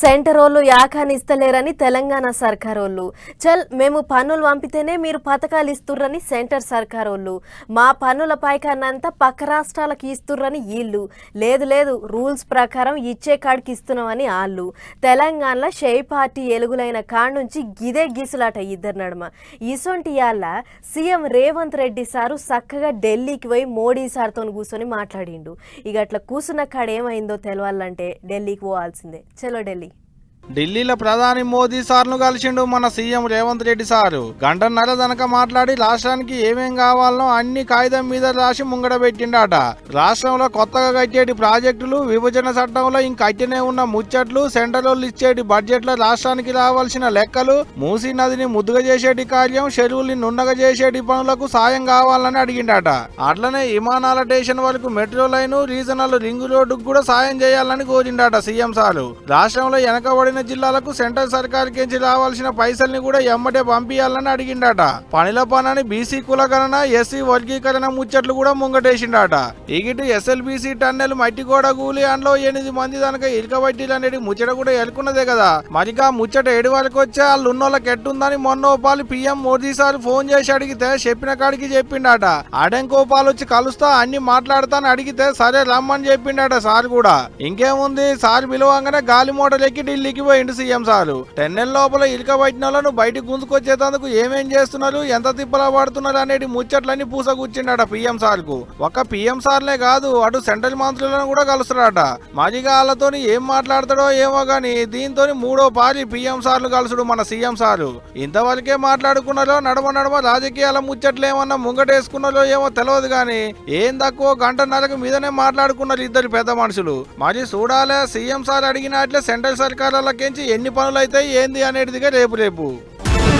Centre వాళ్ళు యాకానిస్తలేరని తెలంగాణ సర్కార్ వాళ్ళు. చల్ మేము పన్నులు పంపితేనే మీరు పథకాలు ఇస్తుర్రని సెంటర్ సర్కార్ వాళ్ళు. మా పన్నుల పైకాన్నంతా పక్క రాష్ట్రాలకు ఇస్తుర్రని వీళ్ళు లేదు లేదు రూల్స్ ప్రకారం ఇచ్చే కాడికి ఇస్తున్నామని వాళ్ళు తెలంగాణలో షేయ్ పార్టీ ఎలుగులైన కాడ నుంచి గిదే గీసులాట ఇద్దరు నడుమ. ఇసొంటి వాళ్ళ సీఎం రేవంత్ రెడ్డి సారు చక్కగా ఢిల్లీకి పోయి మోడీ సార్తో కూర్చొని మాట్లాడిండు. ఇక అట్లా కూర్చున్న కాడ ఏమైందో తెలవాలంటే ఢిల్లీకి పోవాల్సిందే. చలో ఢిల్లీ ఢిల్లీలో ప్రధాని మోదీ సార్ను కలిసిండు మన సీఎం రేవంత్ రెడ్డి సారు. గంటన్నర దనక మాట్లాడి రాష్ట్రానికి ఏమేం కావాలనో అన్ని కాగితం మీద రాసి ముంగడ పెట్టిండట. రాష్ట్రంలో కొత్తగా కట్టేటి ప్రాజెక్టులు విభజన చట్టంలో ఇంక అట్టనే ఉన్న ముచ్చట్లు సెంట్రల్ ఇచ్చేటి బడ్జెట్లో రాష్ట్రానికి రావాల్సిన లెక్కలు మూసీ నదిని ముద్దుగా చేసేటి కార్యం చెరువుల్ని నున్నగా చేసేటి పనులకు సాయం కావాలని అడిగిండట. అట్లనే విమానాల స్టేషన్ వరకు మెట్రో లైన్ రీజనల్ రింగ్ రోడ్డుకు కూడా సాయం చేయాలని కోరిండట సీఎం సారు. రాష్ట్రంలో వెనకబడిన జిల్లాలకు సెంట్రల్ సర్కార్ నుంచి రావాల్సిన పైసల్ని కూడా ఎమ్మటే పంపించాలని అడిగిండట. పనిలో పనని బీసీ కులగణన ఎస్సీ వర్గీకరణ ముచ్చట్లు కూడా ముంగటేసిండట. ఇగిటి ఎస్ఎల్బీసీ టన్నెల్ మట్టి గోడ కూలి అండ్లో ఎనిమిది మంది దానిక ఇరుక బట్టీలు అనేది ముచ్చట కూడా ఎలుకున్నదే కదా. మరిగా ముచ్చట ఏడు వరకు వచ్చే వాళ్ళు ఉన్నోళ్ళకి ఎట్టుందని మొన్న ఓపాలు పిఎం మోదీ సార్ ఫోన్ చేసి అడిగితే చెప్పిన కాడికి చెప్పిండట. అడెంకోపాలు వచ్చి కలుస్తా అన్ని మాట్లాడతాను అడిగితే సరే రమ్మని చెప్పిండట సార్ కూడా. ఇంకేముంది? సార్ పిలవంగానే గాలి మోటార్ ఎక్కి ఢిల్లీకి పోయిండు సీఎం సారు. టెన్నెల్ లోపల ఇటుక పట్టిన బయటకు బయటికి గుంజుకొచ్చేటందుకు ఏమేం చేస్తున్నారు ఎంత తిప్పలా పడుతున్నారు అనేది ముచ్చట్లన్నీ పూసగుచ్చిండట పిఎం సార్కు ఒక్క పిఎం సార్లే కాదు అటు సెంట్రల్ మంత్రులను కూడా కలుస్తున్నాడట మాజీగా వాళ్ళతోని ఏం మాట్లాడతాడో ఏమో గాని దీంతో మూడో పారి పిఎం సార్లు కలుసుడు మన సీఎం సారు. ఇంతవరకే మాట్లాడుకున్నారో నడమ నడమ రాజకీయాల ముచ్చట్లేమన్నా ముంగటేసుకున్నారో ఏమో తెలియదు గాని ఏం తక్కువ గంటన్నరకు మీదనే మాట్లాడుకున్నారు ఇద్దరు పెద్ద మనుషులు. మరి చూడాలే సీఎం సార్ అడిగినట్లే సెంట్రల్ ఎన్ని పనులు అయితే ఏంది అనేటిదిగా రేపు రేపు.